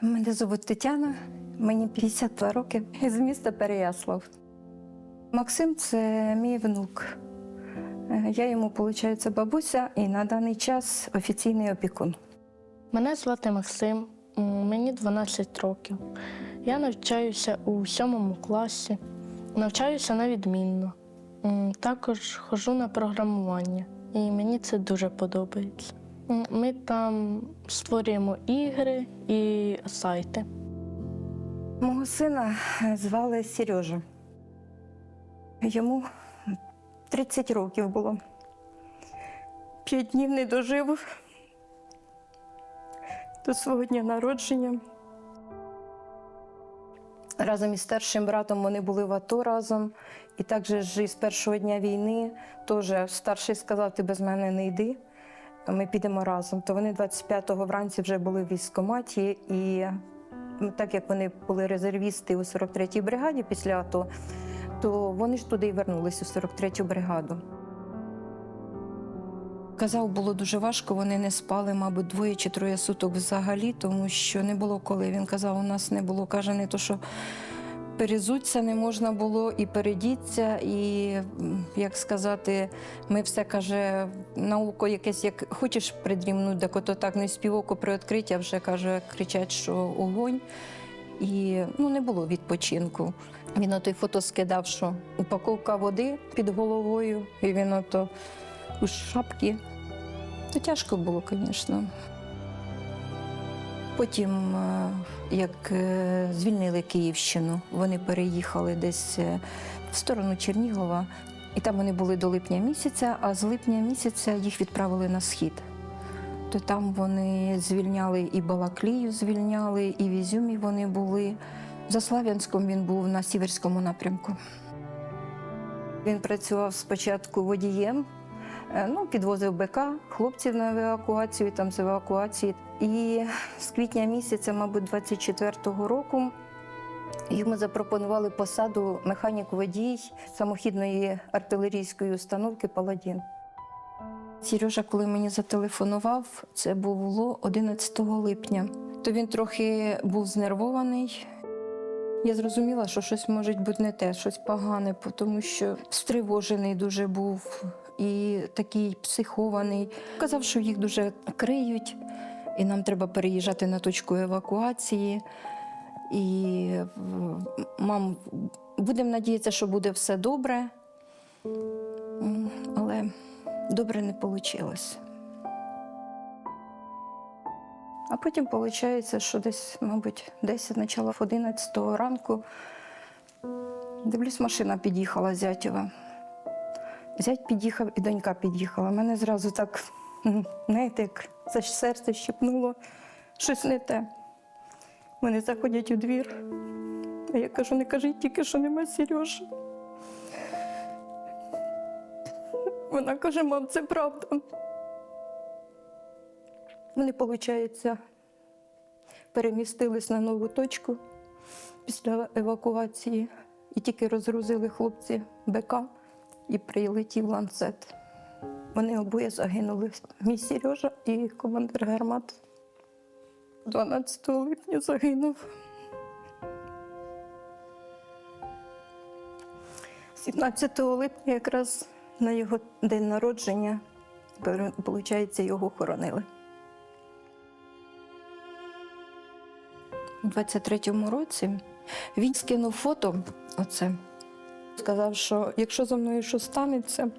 Мене звуть Тетяна, мені 52 роки з міста Переяслав. Максим це мій внук. Е, Я йому, виходить, бабуся і на даний час офіційний опікун. Мене звати Максим, мені 12 років. Я навчаюся у сьомому класі, навчаюся на відмінно. Також ходжу на програмування, і мені це дуже подобається. Ми там створюємо ігри і сайти. Мого сина е, звали Сережа. Йому 30 років було. П'ять днів не дожив до свого дня народження. Разом із старшим братом вони були в АТО разом. І також із першого дня війни теж старший сказав, ти без мене не йди, ми підемо разом. То вони 25-го вранці вже були в військкоматі, і так як вони були резервісти у 43-й бригаді після АТО, то вони ж туди і вернулися у 43-ю бригаду. Казав, було дуже важко, вони не спали, мабуть, двоє чи троє суток взагалі, тому що не було коли. Він казав, у нас не було, каже, не то, що перезуться не можна було і передіться, і як сказати, ми все каже, на око якесь, як хочеш придрімнути, так ото так не співоко при відкритті, вже каже, кричать, що огонь. І ну, не було відпочинку. Він ото й фото скидав, що упаковка води під головою, і він ото у шапки. То тяжко було, звісно. Потім, е, як е, звільнили Київщину, вони переїхали десь е, в сторону Чернігова, і там вони були до липня місяця, а з липня місяця їх відправили на схід. То там вони звільняли і Балаклію, звільняли, і в Ізюмі вони були. За Слав'янськом він був на сіверському напрямку. Він працював спочатку водієм, ну, підвозив БК, хлопців на евакуацію, там з евакуації. І з квітня місяця, мабуть, 24-го року йому запропонували посаду механік-водій самохідної артилерійської установки Паладін. Сережа, коли мені зателефонував, це було 11 липня. То він трохи був знервований. Я зрозуміла, що щось може бути не те, щось погане, тому що стривожений дуже був і такий психований. Казав, що їх дуже криють, і нам треба переїжджати на точку евакуації. І мам, будемо надіятися, що буде все добре. Але добре не вийшло. А потім виходить, що десь, мабуть, 10, начало 11 ранку. Дивлюсь, машина під'їхала зятєва. Зять під'їхав і донька під'їхала. Мене зразу так, знаєте, як ж серце щепнуло, щось не те. Вони заходять у двір. А я кажу, не кажіть тільки, що нема Сережі. Вона каже, мам, це правда. Вони, виходить, перемістились на нову точку після евакуації і тільки розгрузили хлопці БК і прилетів ланцет. Вони обоє загинули. Мій Сережа і командир гармат. 12 липня загинув. 17 липня якраз на його день народження, виходить, його хоронили. У 23-му році він скинув фото оце. Сказав, що якщо за мною щось станеться,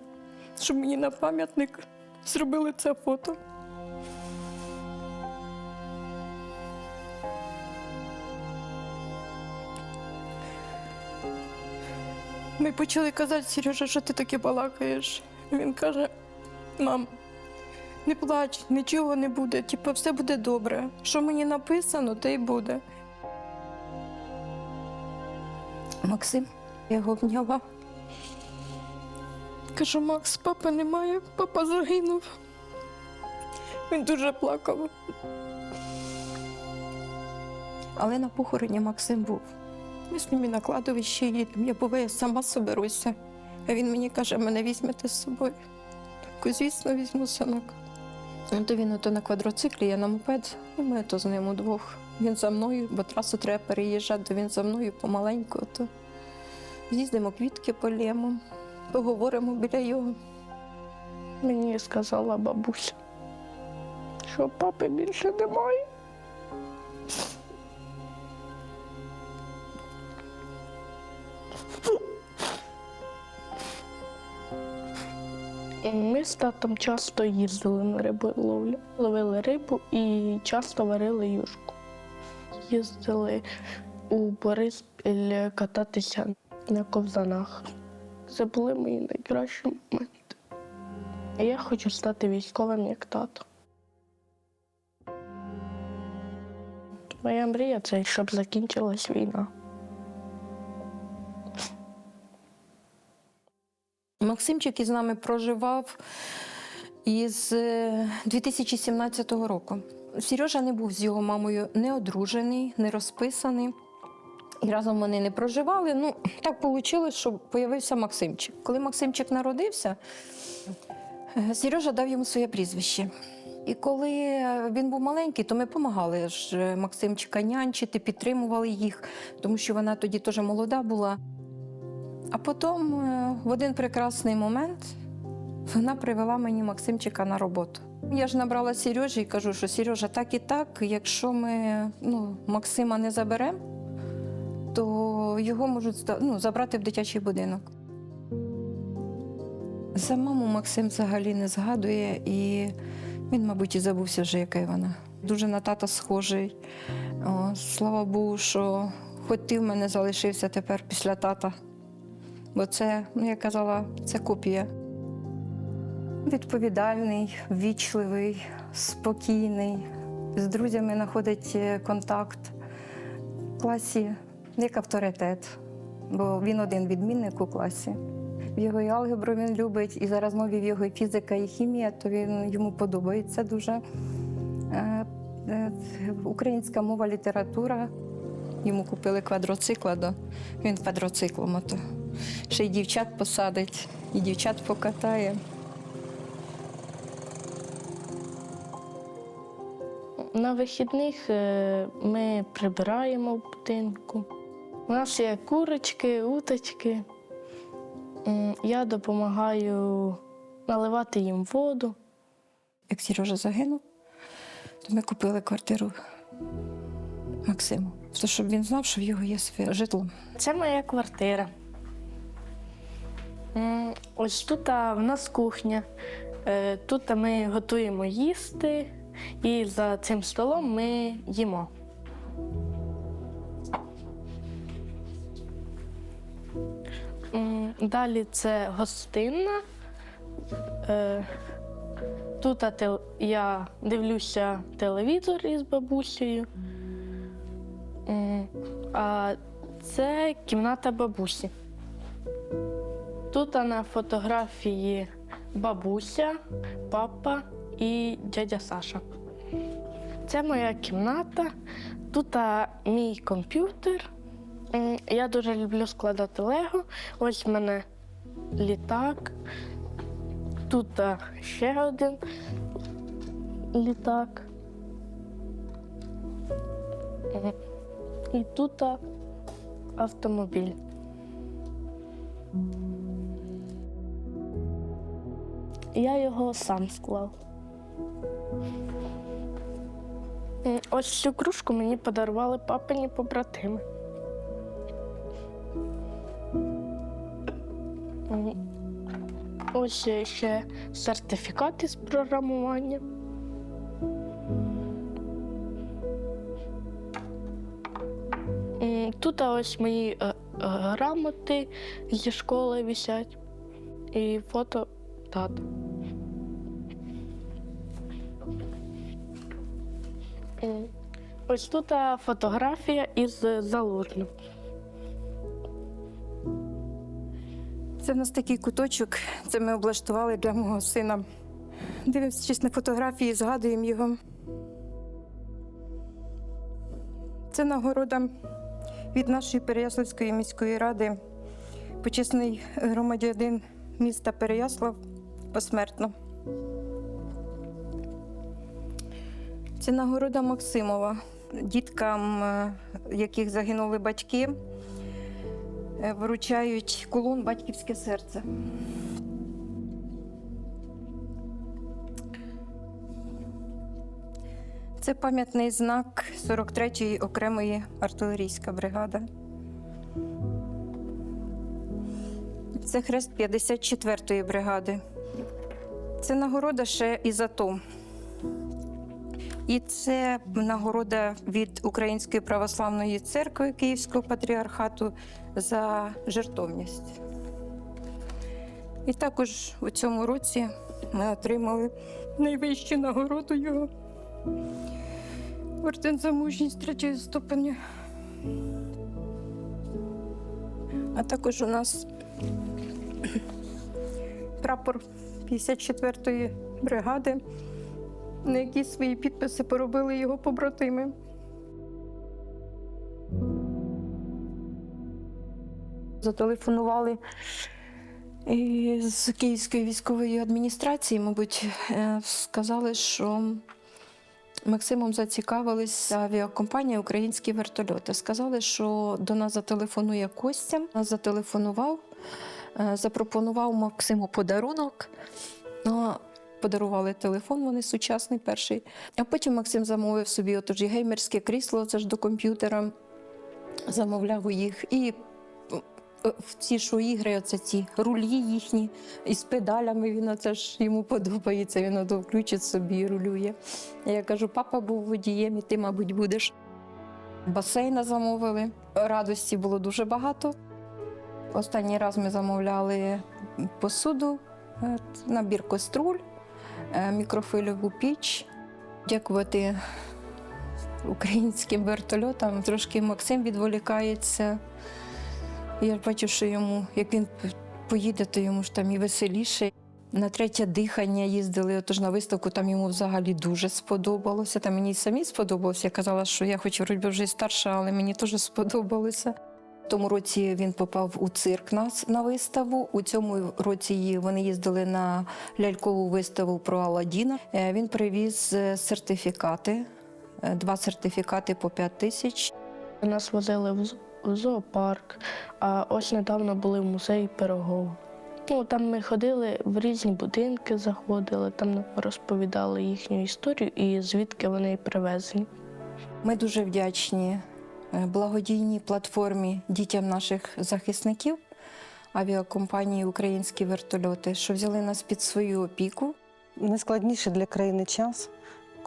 щоб мені на пам'ятник зробили це фото. Ми почали казати, Сережа, що ти таке балакаєш? Він каже: мам, не плач, нічого не буде, типу, все буде добре. Що мені написано, те й буде. Максим, я його обняла. Кажу, Макс, папа немає, папа загинув. Він дуже плакав. Але на похороні Максим був. Ми з ним і на кладовище їдемо. Я буває, сама соберуся. А він мені каже, мене візьмете з собою. Так, звісно, візьму синок. Ну, То він ото на квадроциклі, я на мопед, і ми то з ним удвох. Він за мною, бо трасу треба переїжджати, то він за мною помаленьку. То з'їздимо квітки полємо, поговоримо біля його. Мені сказала бабуся, що папи більше немає. Ми з татом часто їздили на риболовлю, ловили рибу і часто варили юшку. Їздили у Бориспіль кататися на ковзанах. Це були мої найкращі моменти. Я хочу стати військовим як тато. Моя мрія це щоб закінчилась війна. Максимчик із нами проживав із е, 2017 року. Сережа не був з його мамою не одружений, не розписаний. І разом вони не проживали. Ну, так вийшло, що появився Максимчик. Коли Максимчик народився, е, Сережа дав йому своє прізвище. І коли е, він був маленький, то ми допомагали ж е, Максимчика нянчити, підтримували їх, тому що вона тоді теж молода була. А потім в один прекрасний момент вона привела мені Максимчика на роботу. Я ж набрала Сережі і кажу, що Сережа, так і так, якщо ми ну, Максима не заберемо, то його можуть ну, забрати в дитячий будинок. За маму Максим взагалі не згадує, і він, мабуть, і забувся вже, яка вона. Дуже на тата схожий. О, слава Богу, що хоч ти в мене залишився тепер після тата. Бо це, ну я казала, це копія. Відповідальний, ввічливий, спокійний, з друзями знаходить е, контакт. В класі як авторитет, бо він один відмінник у класі. В його і алгебру він любить, і зараз мові в його і фізика і хімія, то він йому подобається дуже. Е, е, Українська мова, література. Йому купили квадроцикла, до він квадроциклом ото. Ще й дівчат посадить, і дівчат покатає. На вихідних е, ми прибираємо будинку. У нас є курочки, уточки. Я допомагаю наливати їм воду. Як Сережа загинув, то ми купили квартиру Максиму. То, щоб він знав, що в його є своє житло. Це моя квартира. Ось тут в нас кухня. Е, Тут ми готуємо їсти, і за цим столом ми їмо. Далі це гостинна. Е, Тут я дивлюся телевізор із бабусею. А це кімната бабусі. Тут на фотографії бабуся, папа і дядя Саша. Це моя кімната. Тут мій комп'ютер. Я дуже люблю складати лего. Ось в мене літак. Тут ще один літак. І тут автомобіль. Я його сам склав. Ось цю кружку мені подарували папині побратими. Ось ще сертифікат із програмування. Тут ось мої е, е, грамоти зі школи висять і фото тата. Ось тут фотографія із залужним. Це в нас такий куточок, це ми облаштували для мого сина. Дивимося на фотографії, згадуємо його. Це нагорода від нашої Переяславської міської ради, почесний громадянин міста Переяслав посмертно. Це нагорода Максимова. Діткам, е, яких загинули батьки, е, вручають кулон Батьківське серце. Це пам'ятний знак 43-ї окремої артилерійська бригада. Це хрест 54-ї бригади. Це нагорода ще із АТО. І це нагорода від Української православної церкви Київського патріархату за жертовність. І також у цьому році ми отримали найвищу нагороду його. Орден за мужність третього ступеня. А також у нас прапор 54-ї бригади, на якій свої підписи поробили його побратими. Зателефонували з Київської військової адміністрації, мабуть, е, сказали, що Максимом зацікавились авіакомпанія Українські вертольоти. Сказали, що до нас зателефонує Костя. Нас зателефонував, е, запропонував Максиму подарунок. Подарували телефон, вони сучасний перший. А потім Максим замовив собі отож і геймерське крісло, це ж до комп'ютера. Замовляв у їх. І е, в ці що ігри, оце ці рулі їхні із педалями. Він оце ж йому подобається. Він ото включить собі і рулює. Я кажу, папа був водієм, і ти, мабуть, будеш. Басейна замовили. Радості було дуже багато. Останній раз ми замовляли посуду, е, набір каструль, мікрофильову піч. Дякувати українським вертольотам. Трошки Максим відволікається. Я бачу, що йому, як він поїде, то йому ж там і веселіше. На третє дихання їздили, отож на виставку там йому взагалі дуже сподобалося. Там мені самі сподобалося. Я казала, що я хоч вроді вже старша, але мені теж сподобалося. Тому році він попав у цирк на, на виставу. У цьому році вони їздили на лялькову виставу про Аладдіна. Е, Він привіз е, сертифікати, е, два сертифікати по 5 тисяч. Нас возили в зоопарк, а ось недавно були в музеї Пирогова. Ну, там ми ходили в різні будинки, заходили, там розповідали їхню історію і звідки вони привезені. Ми дуже вдячні благодійній платформі дітям наших захисників авіакомпанії Українські вертольоти, що взяли нас під свою опіку. Найскладніше для країни час,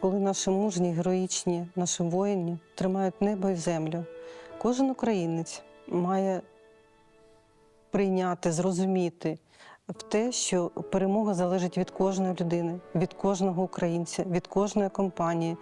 коли наші мужні, героїчні, наші воїни тримають небо і землю. Кожен українець має прийняти, зрозуміти в те, що перемога залежить від кожної людини, від кожного українця, від кожної компанії.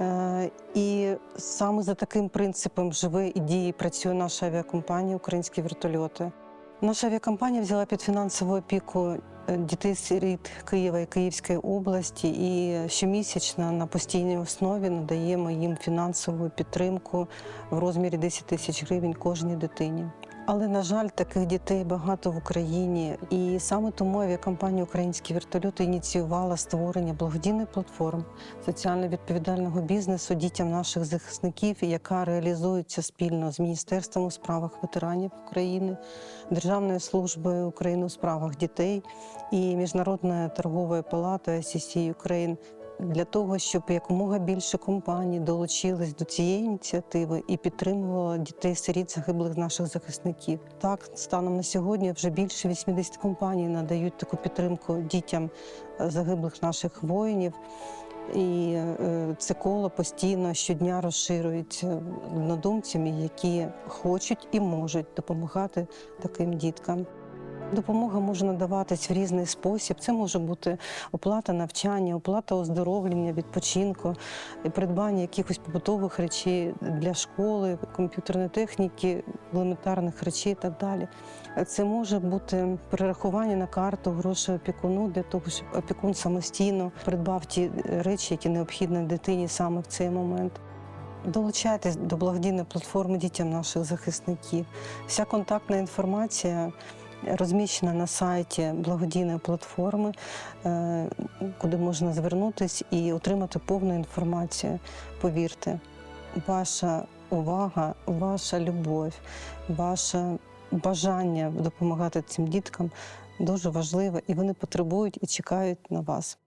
Е, І саме за таким принципом живе і діє працює наша авіакомпанія Українські вертольоти. Наша авіакомпанія взяла під фінансову опіку е, дітей сиріт Києва і Київської області, і щомісячно на постійній основі надаємо їм фінансову підтримку в розмірі 10 тисяч гривень кожній дитині. Але на жаль, таких дітей багато в Україні, і саме тому авіакомпанія Українські вертольоти ініціювала створення благодійної платформи соціально відповідального бізнесу дітям наших захисників, яка реалізується спільно з Міністерством у справах ветеранів України, Державною службою України у справах дітей і Міжнародною торговою палатою ICC Ukraine для того, щоб якомога більше компаній долучились до цієї ініціативи і підтримували дітей-сиріт загиблих наших захисників. Так, станом на сьогодні вже більше 80 компаній надають таку підтримку дітям е, загиблих наших воїнів. І е, це коло постійно щодня розширюється однодумцями, які хочуть і можуть допомагати таким діткам. Допомога може надаватись в різний спосіб. Це може бути оплата навчання, оплата оздоровлення, відпочинку, придбання якихось побутових речей для школи, комп'ютерної техніки, елементарних речей і так далі. Це може бути перерахування на карту грошей опікуну для того, щоб опікун самостійно придбав ті речі, які необхідні дитині саме в цей момент. Долучайтесь до благодійної платформи дітям наших захисників. Вся контактна інформація розміщена на сайті благодійної платформи, е, куди можна звернутися і отримати повну інформацію. Повірте, ваша увага, ваша любов, ваше бажання допомагати цим діткам дуже важливе, і вони потребують і чекають на вас.